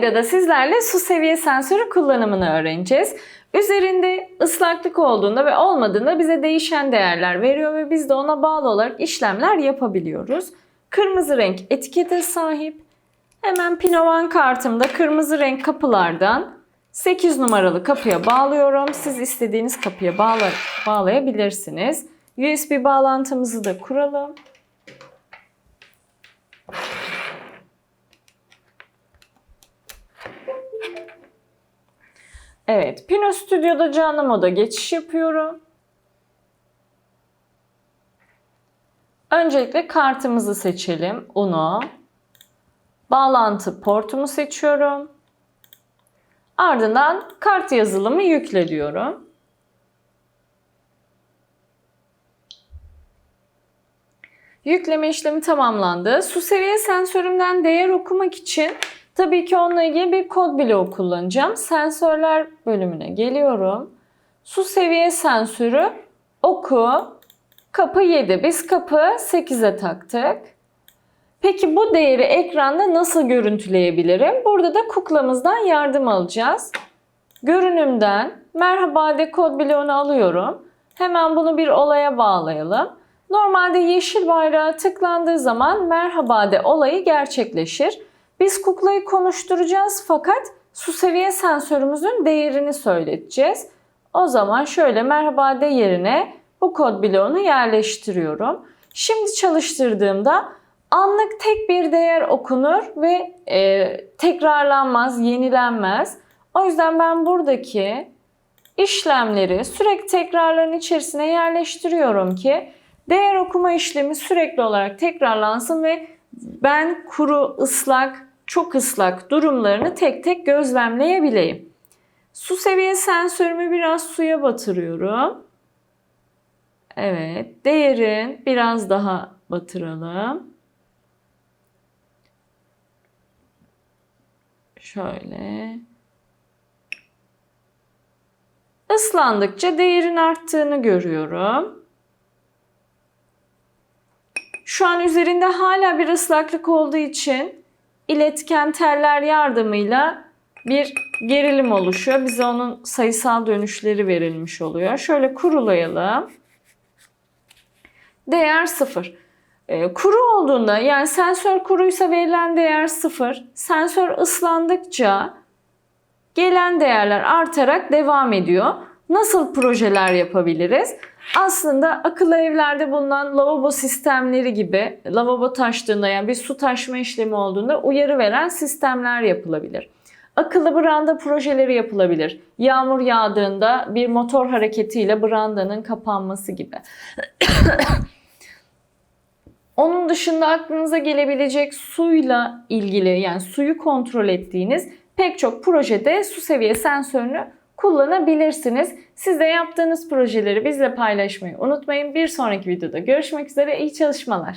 videoda sizlerle su seviye sensörü kullanımını öğreneceğiz. Üzerinde ıslaklık olduğunda ve olmadığında bize değişen değerler veriyor ve biz de ona bağlı olarak işlemler yapabiliyoruz. Kırmızı renk etikete sahip. Hemen Pinovan kartımda kırmızı renk kapılardan 8 numaralı kapıya bağlıyorum. Siz istediğiniz kapıya bağla bağlayabilirsiniz. USB bağlantımızı da kuralım. Evet, Pino Studio'da canlı moda geçiş yapıyorum. Öncelikle kartımızı seçelim. Uno. Bağlantı portumu seçiyorum. Ardından kart yazılımı yükle diyorum. Yükleme işlemi tamamlandı. Su seviye sensörümden değer okumak için tabii ki onunla ilgili bir kod bloğu kullanacağım. Sensörler bölümüne geliyorum. Su seviye sensörü oku kapı 7. Biz kapı 8'e taktık. Peki bu değeri ekranda nasıl görüntüleyebilirim? Burada da kuklamızdan yardım alacağız. Görünümden merhaba de kod bloğunu alıyorum. Hemen bunu bir olaya bağlayalım. Normalde yeşil bayrağa tıklandığı zaman merhaba de olayı gerçekleşir. Biz kuklayı konuşturacağız fakat su seviye sensörümüzün değerini söyleteceğiz. O zaman şöyle merhaba de yerine bu kod bloğunu yerleştiriyorum. Şimdi çalıştırdığımda anlık tek bir değer okunur ve e, tekrarlanmaz, yenilenmez. O yüzden ben buradaki işlemleri sürekli tekrarların içerisine yerleştiriyorum ki değer okuma işlemi sürekli olarak tekrarlansın ve ben kuru, ıslak, çok ıslak durumlarını tek tek gözlemleyebileyim. Su seviye sensörümü biraz suya batırıyorum. Evet, değerin biraz daha batıralım. Şöyle. Islandıkça değerin arttığını görüyorum. Şu an üzerinde hala bir ıslaklık olduğu için iletken teller yardımıyla bir gerilim oluşuyor. Bize onun sayısal dönüşleri verilmiş oluyor. Şöyle kurulayalım. Değer 0. Ee, kuru olduğunda yani sensör kuruysa verilen değer 0. Sensör ıslandıkça gelen değerler artarak devam ediyor. Nasıl projeler yapabiliriz? Aslında akıllı evlerde bulunan lavabo sistemleri gibi lavabo taştığında yani bir su taşma işlemi olduğunda uyarı veren sistemler yapılabilir. Akıllı branda projeleri yapılabilir. Yağmur yağdığında bir motor hareketiyle brandanın kapanması gibi. Onun dışında aklınıza gelebilecek suyla ilgili yani suyu kontrol ettiğiniz pek çok projede su seviye sensörünü kullanabilirsiniz. Siz de yaptığınız projeleri bizle paylaşmayı unutmayın. Bir sonraki videoda görüşmek üzere. İyi çalışmalar.